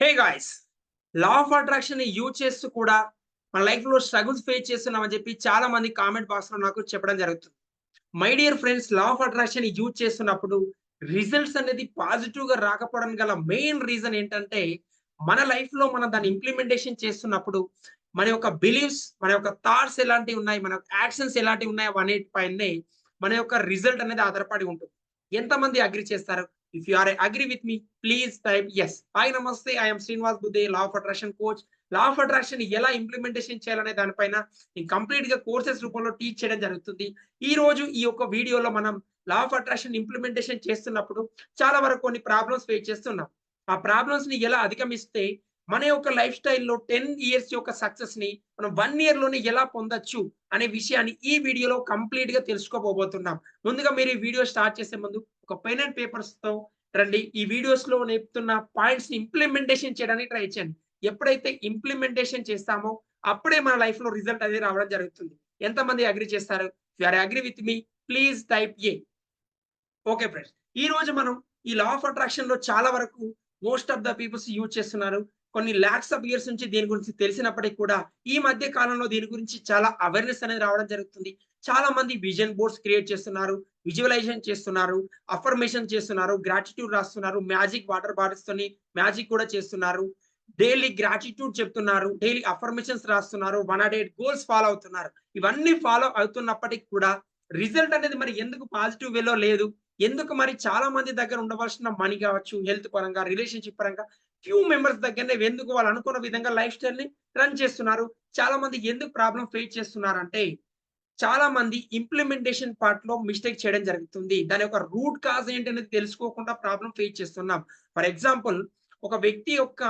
Hey guys law of అట్రాక్షన్ని use చేస్తూ కూడా మన లైఫ్లో స్ట్రగుల్స్ ఫేస్ చేస్తున్నామని చెప్పి చాలా మంది కామెంట్ బాక్స్లో నాకు చెప్పడం జరుగుతుంది. My dear friends law of attraction use చేస్తున్నప్పుడు రిజల్ట్స్ అనేది పాజిటివ్గా రాకపోవడానికి గల మెయిన్ రీజన్ ఏంటంటే మన లైఫ్లో మనం దాన్ని ఇంప్లిమెంటేషన్ చేస్తున్నప్పుడు మన యొక్క బిలీవ్స్ మన యొక్క థాట్స్ ఎలాంటివి ఉన్నాయి మన యాక్షన్స్ ఎలాంటివి ఉన్నాయి అనేటిపైనే మన యొక్క రిజల్ట్ అనేది ఆధారపడి ఉంటుంది. ఎంతమంది అగ్రి చేస్తారు? If are are agree with me please yes. Hi, Namaste. I I'm Srinivas Budde, Law of Attraction coach law of attraction ఎలా ఇంప్లిమెంటేషన్ చేయాలనే దానిపైన నేను కంప్లీట్గా కోర్సెస్ రూపంలో టీచ్ చేయడం జరుగుతుంది ఈ రోజు ఈ యొక్క వీడియోలో మనం లా ఆఫ్ అట్రాక్షన్ ఇంప్లిమెంటేషన్ చేస్తున్నప్పుడు చాలా వరకు కొన్ని ప్రాబ్లమ్స్ ఫేస్ చేస్తున్నాం ఆ ప్రాబ్లమ్స్ని ఎలా అధిగమిస్తే మన యొక్క లైఫ్ స్టైల్లో టెన్ ఇయర్స్ యొక్క సక్సెస్ని మనం వన్ ఇయర్లోనే ఎలా పొందొచ్చు అనే విషయాన్ని ఈ వీడియోలో కంప్లీట్గా తెలుసుకోబోతున్నాం. ముందుగా మీరు ఈ వీడియో స్టార్ట్ చేసే ముందు ఒక పెన్ అండ్ పేపర్స్తో రండి. ఈ వీడియోస్లో నేర్పుతున్న పాయింట్స్ని ఇంప్లిమెంటేషన్ చేయడానికి ట్రై చేయండి. ఎప్పుడైతే ఇంప్లిమెంటేషన్ చేస్తామో అప్పుడే మన లైఫ్లో రిజల్ట్ అనేది రావడం జరుగుతుంది. ఎంతమంది అగ్రి చేస్తారు? Are agree with me please type A okay friends ఈ రోజు మనం ఈ లా ఆఫ్ అట్రాక్షన్లో చాలా వరకు most of the peoples use చేస్తున్నారు. కొన్ని ల్యాక్స్ ఆఫ్ ఇయర్స్ నుంచి దీని గురించి తెలిసినప్పటికీ కూడా ఈ మధ్య కాలంలో దీని గురించి చాలా అవేర్నెస్ అనేది రావడం జరుగుతుంది. చాలా మంది విజన్ బోర్డ్స్ క్రియేట్ చేస్తున్నారు విజువలైజేషన్ చేస్తున్నారు అఫర్మేషన్ చేస్తున్నారు గ్రాటిట్యూడ్ రాస్తున్నారు మ్యాజిక్ వాటర్ బాటిల్స్ తోని మ్యాజిక్ కూడా చేస్తున్నారు. డైలీ గ్రాటిట్యూడ్ చెప్తున్నారు డైలీ అఫర్మేషన్స్ రాస్తున్నారు one not eight goals follow అవుతున్నారు. ఇవన్నీ ఫాలో అవుతున్నప్పటికీ కూడా రిజల్ట్ అనేది మరి ఎందుకు పాజిటివ్ వేలో లేదు? ఎందుకు మరి చాలా మంది దగ్గర ఉండవలసిన మనీ కావచ్చు హెల్త్ పరంగా రిలేషన్షిప్ పరంగా ఫ్యూ మెంబర్స్ దగ్గరనే ఎందుకు వాళ్ళు అనుకున్న విధంగా లైఫ్ స్టైల్ని రన్ చేస్తున్నారు? చాలా మంది ఎందుకు ప్రాబ్లం ఫేస్ చేస్తున్నారు అంటే చాలా మంది ఇంప్లిమెంటేషన్ పార్ట్లో మిస్టేక్ చేయడం జరుగుతుంది. దాని యొక్క రూట్ కాజ్ ఏంటి అనేది తెలుసుకోకుండా ప్రాబ్లం ఫేస్ చేస్తున్నాం. ఫర్ ఎగ్జాంపుల్ ఒక వ్యక్తి యొక్క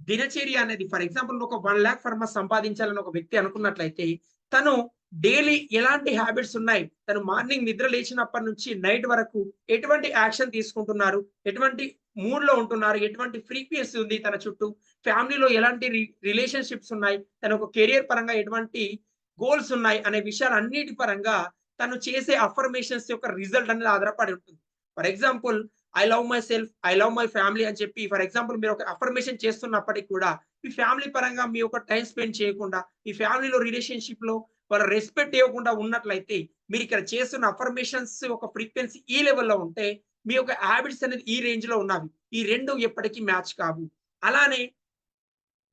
దినచర్య అనేది ఫర్ ఎగ్జాంపుల్ ఒక వన్ ల్యాక్ ఫర్ మంత్ సంపాదించాలని ఒక వ్యక్తి అనుకున్నట్లయితే తను డైలీ ఎలాంటి హ్యాబిట్స్ ఉన్నాయి? తను మార్నింగ్ నిద్ర లేచినప్పటి నుంచి నైట్ వరకు ఎటువంటి యాక్షన్ తీసుకుంటున్నారు? ఎటువంటి మూడ్లో ఉంటున్నారు? ఎటువంటి ఫ్రీక్వెన్సీ ఉంది తన చుట్టూ? ఫ్యామిలీలో ఎలాంటి రిలేషన్షిప్స్ ఉన్నాయి? తన ఒక కెరియర్ పరంగా ఎటువంటి గోల్స్ ఉన్నాయి? అనే విషయాలు అన్నిటి పరంగా తను చేసే అఫర్మేషన్స్ యొక్క రిజల్ట్ అనేది ఆధారపడి ఉంటుంది. For example I love myself I love my family అని చెప్పి ఫర్ ఎగ్జాంపుల్ మీరు ఒక అఫర్మేషన్ చేస్తున్నప్పటికీ కూడా మీ ఫ్యామిలీ పరంగా మీ యొక్క టైం స్పెండ్ చేయకుండా మీ ఫ్యామిలీలో రిలేషన్షిప్లో వాళ్ళు రెస్పెక్ట్ ఇవ్వకుండా ఉన్నట్లయితే మీరు ఇక్కడ చేస్తున్న అఫర్మేషన్స్ ఒక ఫ్రీక్వెన్సీ ఈ లెవెల్లో ఉంటే మీ యొక్క హ్యాబిట్స్ అనేది ఈ రేంజ్లో ఉన్నవి. ఈ రెండు ఎప్పటికీ మ్యాచ్ కావు. అలానే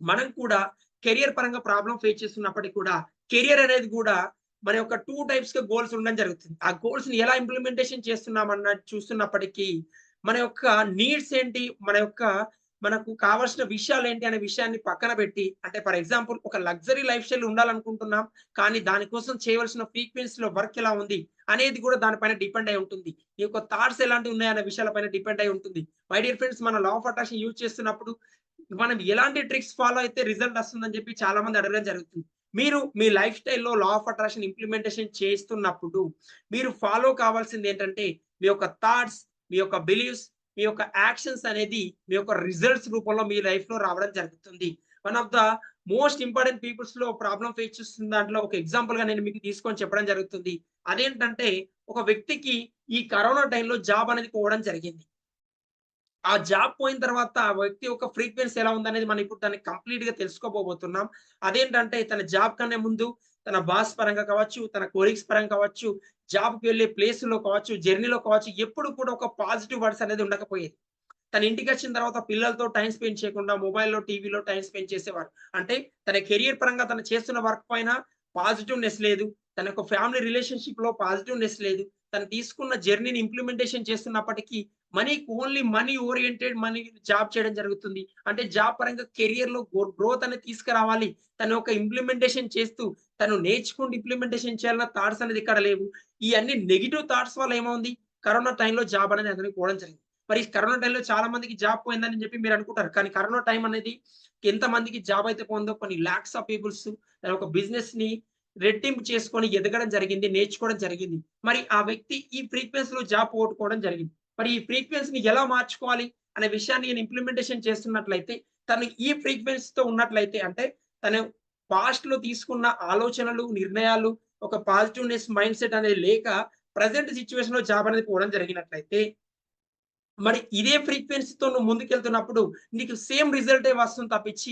మనం కూడా కెరియర్ పరంగా ప్రాబ్లం ఫేస్ చేస్తున్నప్పటికీ కూడా కెరియర్ అనేది కూడా మన యొక్క టూ టైప్స్గా గోల్స్ ఉండడం జరుగుతుంది. ఆ గోల్స్ని ఎలా ఇంప్లిమెంటేషన్ చేస్తున్నామన్న చూస్తున్నప్పటికీ మన యొక్క నీడ్స్ ఏంటి? మన యొక్క మనకు కావాల్సిన విషయాలు ఏంటి అనే విషయాన్ని పక్కన పెట్టి అంటే ఫర్ ఎగ్జాంపుల్ ఒక లగ్జరీ లైఫ్ స్టైల్ ఉండాలనుకుంటున్నాం కానీ దానికోసం చేయవలసిన ఫ్రీక్వెన్సీలో వర్క్ ఎలా ఉంది అనేది కూడా దానిపైన డిపెండ్ అయి ఉంటుంది. ఈ యొక్క థాట్స్ ఎలాంటివి ఉన్నాయనే విషయాలపైన డిపెండ్ అయి ఉంటుంది. మై డియర్ ఫ్రెండ్స్ మన లా ఆఫ్ అట్రాక్షన్ యూజ్ చేస్తున్నప్పుడు మనం ఎలాంటి ట్రిక్స్ ఫాలో అయితే రిజల్ట్ వస్తుందని చెప్పి చాలా మంది అడగడం జరుగుతుంది. మీరు మీ లైఫ్ స్టైల్లో లా ఆఫ్ అట్రాక్షన్ ఇంప్లిమెంటేషన్ చేస్తున్నప్పుడు మీరు ఫాలో కావాల్సింది ఏంటంటే మీ యొక్క థాట్స్ మీ యొక్క బిలీవ్స్ మీ యొక్క యాక్షన్స్ అనేది మీ యొక్క రిజల్ట్స్ రూపంలో మీ లైఫ్లో రావడం జరుగుతుంది. One of the most important పీపుల్స్లో problem face చేస్తున్న దాంట్లో ఒక ఎగ్జాంపుల్గా నేను మీకు తీసుకొని చెప్పడం జరుగుతుంది. అదేంటంటే ఒక వ్యక్తికి ఈ కరోనా టైంలో జాబ్ అనేది పోవడం జరిగింది. ఆ జాబ్ పోయిన తర్వాత ఆ వ్యక్తి యొక్క ఫ్రీక్వెన్సీ ఎలా ఉందనేది మనం ఇప్పుడు దాన్ని కంప్లీట్గా తెలుసుకోబోతున్నాం. అదేంటంటే తన జాబ్ కన్నా ముందు తన బాస్ పరంగా కావచ్చు తన కోలీగ్స్ పరంగా కావచ్చు జాబ్కి వెళ్ళే ప్లేస్లో కావచ్చు జర్నీలో కావచ్చు ఎప్పుడు కూడా ఒక పాజిటివ్ వర్డ్స్ అనేది ఉండకపోయేది. తన ఇంటికి వచ్చిన తర్వాత పిల్లలతో టైం స్పెండ్ చేయకుండా మొబైల్లో టీవీలో టైం స్పెండ్ చేసేవారు. అంటే తన కెరియర్ పరంగా తను చేస్తున్న వర్క్ పైన పాజిటివ్నెస్ లేదు. తన యొక్క ఫ్యామిలీ రిలేషన్షిప్లో పాజిటివ్నెస్ లేదు. తను తీసుకున్న జర్నీని ఇంప్లిమెంటేషన్ చేస్తున్నప్పటికీ మనీకి only money oriented money job చేయడం జరుగుతుంది. అంటే జాబ్ పరంగా కెరియర్లో గ్రోత్ అనేది తీసుకురావాలి. తను ఒక ఇంప్లిమెంటేషన్ చేస్తూ తను నేర్చుకుంటూ ఇంప్లిమెంటేషన్ చేయాలన్న థాట్స్ అనేది ఇక్కడ లేవు. ఈ అన్ని నెగిటివ్ థాట్స్ వల్ల ఏమైంది కరోనా టైంలో జాబ్ అనేది అతనికి పోవడం జరిగింది. మరి కరోనా టైంలో చాలా మందికి జాబ్ పోయిందని చెప్పి మీరు అనుకుంటారు. కానీ కరోనా టైం అనేది ఎంత మందికి జాబ్ అయితే పోయిందో కొన్ని లాక్స్ ఆఫ్ పీపుల్స్ ఒక బిజినెస్ని రెట్టింపు చేసుకొని ఎదగడం జరిగింది నేర్చుకోవడం జరిగింది. మరి ఆ వ్యక్తి ఈ ఫ్రీక్వెన్సీలో జాబ్ పోగొట్టుకోవడం జరిగింది. మరి ఈ ఫ్రీక్వెన్సీని ఎలా మార్చుకోవాలి అనే విషయాన్ని నేను ఇంప్లిమెంటేషన్ చేస్తున్నట్లయితే తను ఈ ఫ్రీక్వెన్సీతో ఉన్నట్లయితే అంటే తను పాస్ట్లో తీసుకున్న ఆలోచనలు నిర్ణయాలు ఒక పాజిటివ్నెస్ మైండ్ సెట్ అనేది లేక ప్రజెంట్ సిచ్యువేషన్లో జాబ్ అనేది పోవడం జరిగినట్లయితే మరి ఇదే ఫ్రీక్వెన్సీతో నువ్వు ముందుకెళ్తున్నప్పుడు నీకు సేమ్ రిజల్టే వస్తుంది తప్పించి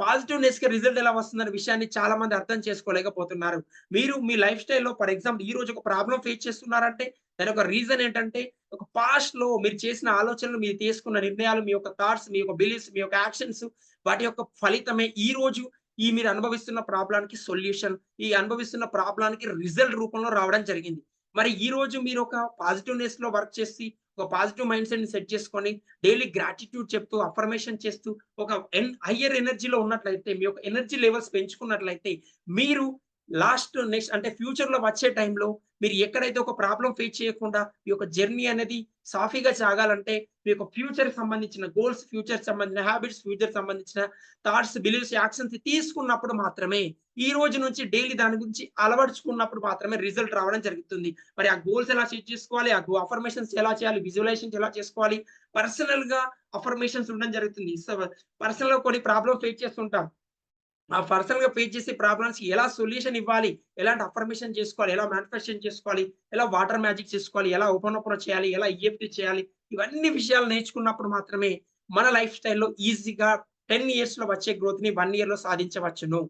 పాజిటివ్‌నెస్‌కి రిజల్ట్ ఎలా వస్తుందనే విషయాన్ని చాలా మంది అర్థం చేసుకోలేకపోతున్నారు. మీరు మీ లైఫ్ స్టైల్‌లో ఫర్ ఎగ్జాంపుల్ ఈ రోజు ఒక ప్రాబ్లం ఫేస్ చేస్తున్నారంటే దాని యొక్క రీజన్ ఏంటంటే ఒక పాస్ట్లో మీరు చేసిన ఆలోచనలు, మీరు తీసుకున్న నిర్ణయాలు, మీ యొక్క థాట్స్, మీ యొక్క బిలీఫ్స్, మీ యొక్క యాక్షన్స్ వాటి యొక్క ఫలితమే ఈ రోజు ఈ మీరు అనుభవిస్తున్న ప్రాబ్లానికి సొల్యూషన్. ఈ అనుభవిస్తున్న ప్రాబ్లానికి రిజల్ట్ రూపంలో రావడం జరిగింది. మరి ఈ రోజు మీరు ఒక పాజిటివ్‌నెస్‌లో వర్క్ చేసి ఒక పాజిటివ్ మైండ్ సెట్‌ని సెట్ చేసుకొని డైలీ గ్రాటిట్యూడ్ చెప్తూ, అఫర్మేషన్ చేస్తూ ఒక ఎన్ హైయర్ ఎనర్జీలో ఉన్నట్లయితే మీ యొక్క ఎనర్జీ లెవెల్స్ పెంచుకున్నట్లయితే మీరు లాస్ట్ నెక్స్ట్ అంటే ఫ్యూచర్‌లో వచ్చే టైంలో మీరు ఎక్కడైతే ఒక ప్రాబ్లం ఫేస్ చేయకుండా మీ యొక్క జర్నీ అనేది సాఫీగా సాగాలంటే మీ యొక్క ఫ్యూచర్ సంబంధించిన గోల్స్, ఫ్యూచర్ సంబంధించిన హ్యాబిట్స్ ఫ్యూచర్ సంబంధించిన థాట్స్, బిలీవ్స్ యాక్షన్స్ తీసుకున్నప్పుడు మాత్రమే ఈ రోజు నుంచి డైలీ దాని గురించి అలవర్చుకున్నప్పుడు మాత్రమే రిజల్ట్ రావడం జరుగుతుంది. మరి ఆ గోల్స్ ఎలా సెట్ చేసుకోవాలి? ఆ గో అఫర్మేషన్స్ ఎలా చేయాలి? విజువలైజేషన్స్ ఎలా చేసుకోవాలి? పర్సనల్‌గా అఫర్మేషన్స్ ఉండడం జరుగుతుంది. పర్సనల్ పర్సనల్‌గా కొన్ని ప్రాబ్లమ్ ఫేస్ చేస్తుంటాం. ఆ పర్సనల్‌గా ఫేస్ చేసే ప్రాబ్లమ్స్ ఎలా సొల్యూషన్ ఇవ్వాలి? ఎలాంటి అఫర్మేషన్ చేసుకోవాలి? ఎలా మ్యానిఫెస్టేషన్ చేసుకోవాలి? ఎలా వాటర్ మ్యాజిక్ చేసుకోవాలి? ఎలా ఓపెన్ ఓపెన్ చేయాలి? ఎలా ఈఎఫ్టీ చేయాలి? ఇవన్నీ విషయాలు నేర్చుకున్నప్పుడు మాత్రమే మన లైఫ్ స్టైల్‌లో ఈజీగా 10 ఇయర్స్‌లో వచ్చే గ్రోత్‌ని 1 ఇయర్‌లో సాధించవచ్చును.